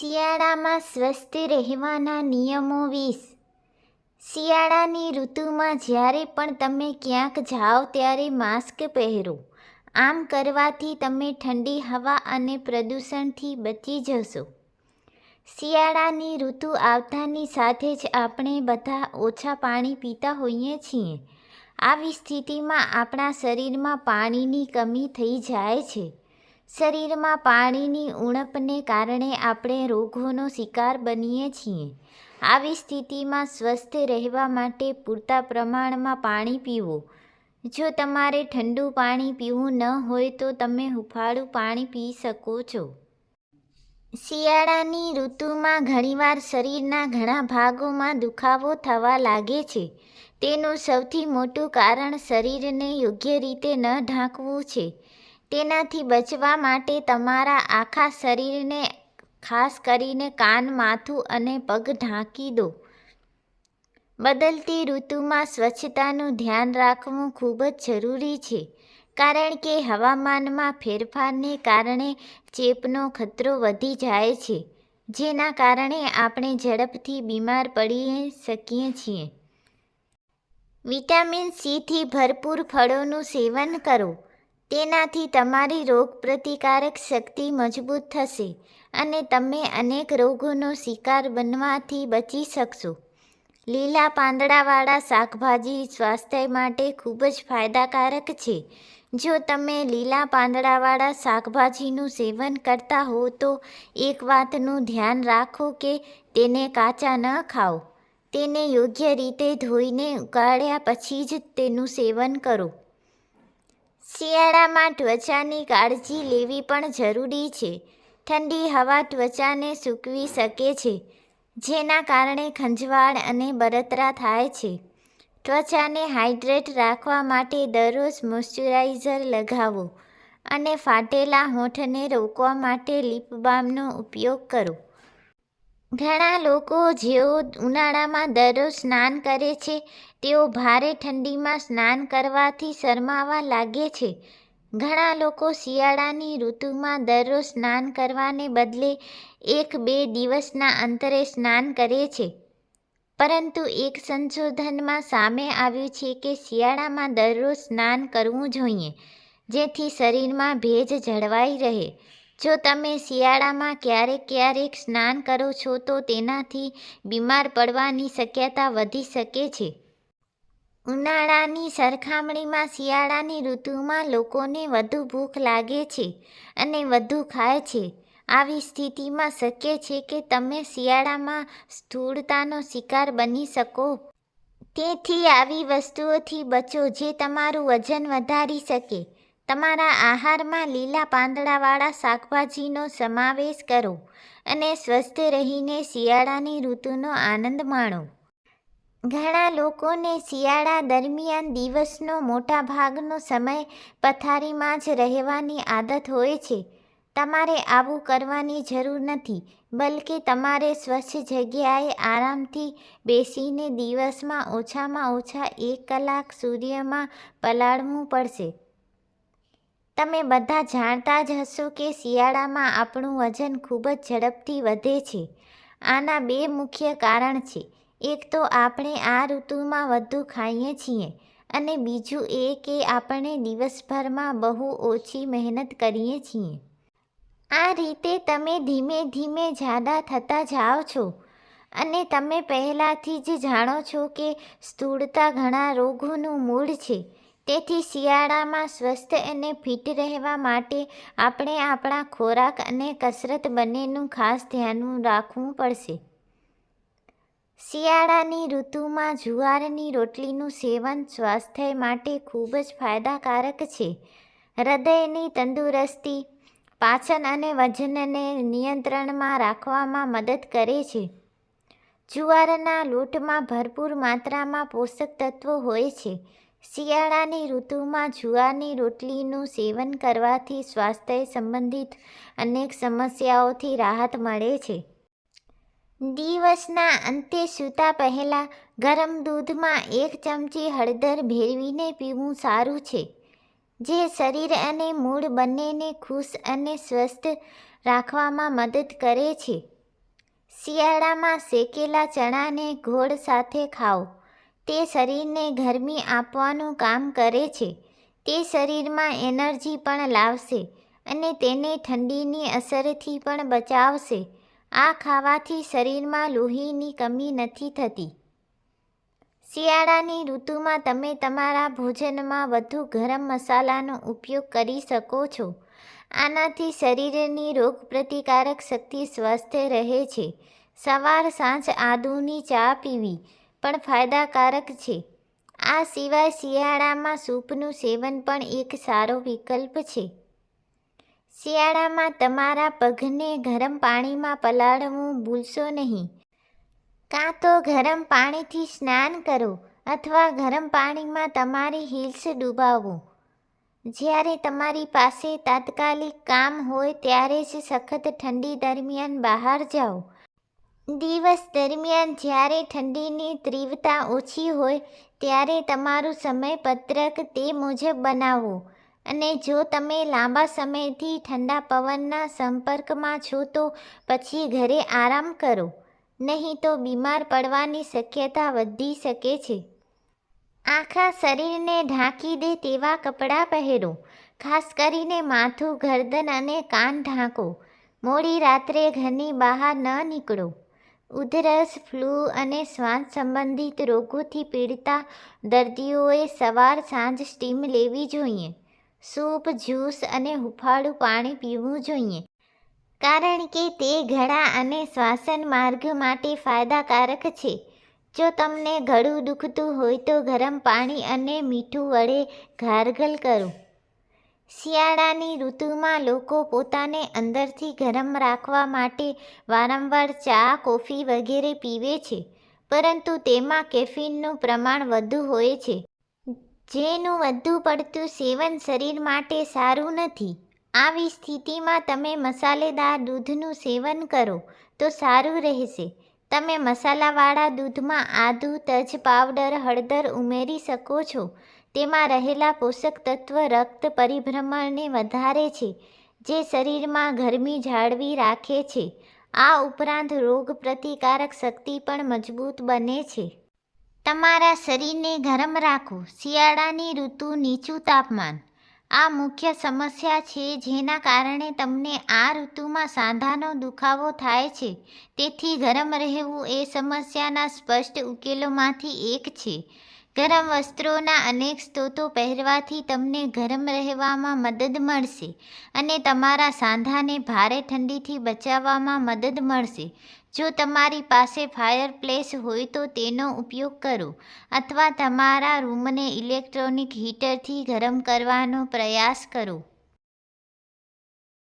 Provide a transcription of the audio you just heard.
શિયાળામાં સ્વસ્થ રહેવાના નિયમો વીસ. શિયાળાની ઋતુમાં જ્યારે પણ તમે ક્યાંક જાઓ ત્યારે માસ્ક પહેરો. આમ કરવાથી તમે ઠંડી હવા અને પ્રદૂષણથી બચી જશો. શિયાળાની ઋતુ આવતાની સાથે જ આપણે બધા ઓછા પાણી પીતા હોઈએ છીએ. આવી સ્થિતિમાં આપણા શરીરમાં પાણીની કમી થઈ જાય છે. શરીરમાં પાણીની ઉણપને કારણે આપણે રોગોનો શિકાર બનીએ છીએ. આવી સ્થિતિમાં સ્વસ્થ રહેવા માટે પૂરતા પ્રમાણમાં પાણી પીવું. જો તમારે ઠંડુ પાણી પીવું ન હોય તો તમે હુફાળું પાણી પી શકો છો. શિયાળાની ઋતુમાં ઘણીવાર શરીરના ઘણા ભાગોમાં દુખાવો થવા લાગે છે. તેનું સૌથી મોટું કારણ શરીરને યોગ્ય રીતે ન ઢાંકવું છે. તેનાથી બચવા માટે તમારા આખા શરીરને, ખાસ કરીને કાન, માથું અને પગ ઢાંકી દો. બદલતી ઋતુમાં સ્વચ્છતાનું ધ્યાન રાખવું ખૂબ જ જરૂરી છે, કારણ કે હવામાનમાં ફેરફારને કારણે ચેપનો ખતરો વધી જાય છે, જેના કારણે આપણે ઝડપથી બીમાર પડી શકીએ છીએ. વિટામિન સીથી ભરપૂર ફળોનું સેવન કરો. તેનાથી તમારી રોગપ્રતિકારક શક્તિ મજબૂત થશે અને તમે અનેક રોગોનો શિકાર બનવાથી બચી શકશો. લીલા પાંદડાવાળા શાકભાજી સ્વાસ્થ્ય માટે ખૂબ જ ફાયદાકારક છે. જો તમે લીલા પાંદડાવાળા શાકભાજીનું સેવન કરતા હો તો એક વાતનું ધ્યાન રાખો કે તેને કાચા ન ખાઓ. તેને યોગ્ય રીતે ધોઈને ઉકાળ્યા પછી જ તેનું સેવન કરો. શિયાળામાં ત્વચાની કાળજી લેવી પણ જરૂરી છે. ઠંડી હવા ત્વચાને સૂકવી શકે છે, જેના કારણે ખંજવાળ અને બળતરા થાય છે. ત્વચાને હાઇડ્રેટ રાખવા માટે દરરોજ મોઇશ્ચરાઇઝર લગાવો અને ફાટેલા હોઠને રોકવા માટે લીપ બામનો ઉપયોગ કરો. ઘણા લોકો જેઓ ઉનાળામાં દરરોજ સ્નાન કરે છે તેઓ ભારે ઠંડીમાં સ્નાન કરવાથી શરમાવા લાગે છે. ઘણા લોકો શિયાળાની ઋતુમાં દરરોજ સ્નાન કરવાને બદલે એક બે દિવસના અંતરે સ્નાન કરે છે. પરંતુ એક સંશોધનમાં સામે આવ્યું છે કે શિયાળામાં દરરોજ સ્નાન કરવું જોઈએ, જેથી શરીરમાં ભેજ જળવાઈ રહે. જો તમે શિયાળામાં ક્યારેક ક્યારેક સ્નાન કરો છો તો તેનાથી બીમાર પડવાની શક્યતા વધી શકે છે. ઉનાળાની સરખામણીમાં શિયાળાની ઋતુમાં લોકોને વધુ ભૂખ લાગે છે અને વધુ ખાય છે. આવી સ્થિતિમાં શક્ય છે કે તમે શિયાળામાં સ્થૂળતાનો શિકાર બની શકો. તેથી આવી વસ્તુઓથી બચો જે તમારું વજન વધારી શકે. તમારા આહારમાં લીલા પાંદડાવાળા શાકભાજીનો સમાવેશ કરો અને સ્વસ્થ રહીને શિયાળાની ઋતુનો આનંદ માણો. ઘણા લોકોને શિયાળા દરમિયાન દિવસનો મોટા ભાગનો સમય પથારીમાં જ રહેવાની આદત હોય છે. તમારે આવું કરવાની જરૂર નથી, બલકે તમારે સ્વચ્છ જગ્યાએ આરામથી બેસીને દિવસમાં ઓછામાં ઓછા એક કલાક સૂર્યમાં પલાળવું પડશે. તમે બધા જાણતા જ હશો કે શિયાળામાં આપણું વજન ખૂબ જ ઝડપથી વધે છે. આના બે મુખ્ય કારણ છે. એક તો આપણે આ ઋતુમાં વધુ ખાઈએ છીએ અને બીજું એ કે આપણે દિવસભરમાં બહુ ઓછી મહેનત કરીએ છીએ. આ રીતે તમે ધીમે ધીમે જાડા થતા જાઓ છો અને તમે પહેલાંથી જ જાણો છો કે સ્થૂળતા ઘણા રોગોનું મૂળ છે. તેથી શિયાળામાં સ્વસ્થ અને ફિટ રહેવા માટે આપણે આપણા ખોરાક અને કસરત બંનેનું ખાસ ધ્યાન રાખવું પડશે. શિયાળાની ઋતુમાં જુવારની રોટલીનું સેવન સ્વાસ્થ્ય માટે ખૂબ જ ફાયદાકારક છે. હૃદયની તંદુરસ્તી, પાચન અને વજનને નિયંત્રણમાં રાખવામાં મદદ કરે છે. જુવારના લોટમાં ભરપૂર માત્રામાં પોષક તત્વો હોય છે. શિયાળાની ઋતુમાં જુવારની રોટલીનું સેવન કરવાથી સ્વાસ્થ્ય સંબંધિત અનેક સમસ્યાઓથી રાહત મળે છે. દિવસના અંતે સૂતા પહેલાં ગરમ દૂધમાં એક ચમચી હળદર ભેળવીને પીવું સારું છે. જે શરીર અને મૂળ બંનેને ખુશ અને સ્વસ્થ રાખવામાં મદદ કરે છે. શિયાળામાં શેકેલા ચણાને ગોળ સાથે ખાઓ. તે શરીરને ગરમી આપવાનું કામ કરે છે. તે શરીરમાં એનર્જી પણ લાવશે અને તેને ઠંડીની અસરથી પણ બચાવશે. આ ખાવાથી શરીરમાં લોહીની કમી નથી થતી. શિયાળાની ઋતુમાં તમે તમારા ભોજનમાં વધુ ગરમ મસાલાનો ઉપયોગ કરી શકો છો. આનાથી શરીરની રોગપ્રતિકારક શક્તિ સ્વસ્થ રહે છે. સવાર, સાંજ આદુની ચા પીવી પણ ફાયદાકારક છે. આ સિવાય શિયાળામાં સૂપનું સેવન પણ એક સારો વિકલ્પ છે. શિયાળામાં તમારા પગને ગરમ પાણીમાં પલાળવું ભૂલશો નહીં. કાં તો ગરમ પાણીથી સ્નાન કરો અથવા ગરમ પાણીમાં તમારી હીલ્સ ડૂબાવો. જ્યારે તમારી પાસે તાત્કાલિક કામ હોય ત્યારે જ સખત ઠંડી દરમિયાન બહાર જાઓ. દિવસ દરમિયાન જ્યારે ઠંડીની તીવ્રતા ઓછી હોય, ત્યારે તમારું સમયપત્રક તે મુજબ બનાવો. અને જો તમે લાંબા સમયથી ઠંડા પવનના સંપર્કમાં છો, તો પછી ઘરે આરામ કરો. નહીં તો બીમાર પડવાની શક્યતા વધી શકે છે. આખા શરીરને ઢાંકી દે તેવા કપડાં પહેરો. ખાસ કરીને માથું, ગરદન અને કાન ઢાંકો. મોડી રાત્રે ઘરની બહાર ન નીકળો. ઉધરસ, ફ્લૂ અને શ્વાસ સંબંધિત રોગોથી પીડતા દર્દીઓએ સવાર સાંજ સ્ટીમ લેવી જોઈએ. સૂપ, જ્યુસ અને હુફાળું પાણી પીવું જોઈએ. કારણ કે તે ગળા અને શ્વાસન માર્ગ માટે ફાયદાકારક છે. જો તમને ગળું દુખતું હોય તો ગરમ પાણી અને મીઠું વડે ગાર્ગલ કરો. શિયાળાની ઋતુમાં લોકો પોતાને અંદરથી ગરમ રાખવા માટે વારંવાર ચા, કોફી વગેરે પીવે છે, પરંતુ તેમાં કેફીનનું પ્રમાણ વધુ હોય છે. જેનું વધુ પડતું સેવન શરીર માટે સારું નથી. આવી સ્થિતિમાં તમે મસાલેદાર દૂધનું સેવન કરો તો સારું રહેશે. તમે મસાલાવાળા દૂધમાં આદુ, તજ, પાવડર, હળદર ઉમેરી શકો છો. તેમાં રહેલા પોષક તત્વ રક્ત પરિભ્રમણને વધારે છે, જે શરીરમાં ગરમી જાળવી રાખે છે. આ ઉપરાંત રોગ પ્રતિકારક શક્તિ પણ મજબૂત બને છે. તમારા શરીરને ગરમ રાખો. શિયાળાની ઋતુ નીચું તાપમાન. આ મુખ્ય સમસ્યા છે જેના કારણે તમને આ ઋતુમાં સાંધાનો દુખાવો થાય છે. તેથી ગરમ રહેવું એ સમસ્યાના સ્પષ્ટ ઉકેલોમાંથી એક છે. ગરમ વસ્ત્રોના અનેક સ્ત્રોતો પહેરવાથી તમને ગરમ રહેવામાં મદદ મળશે અને તમારા સાંધાને ભારે ઠંડીથી બચાવવામાં મદદ મળશે. જો તમારી પાસે ફાયરપ્લેસ હોય તો તેનો ઉપયોગ કરો અથવા તમારા રૂમને ઇલેક્ટ્રોનિક હીટરથી ગરમ કરવાનો પ્રયાસ કરો.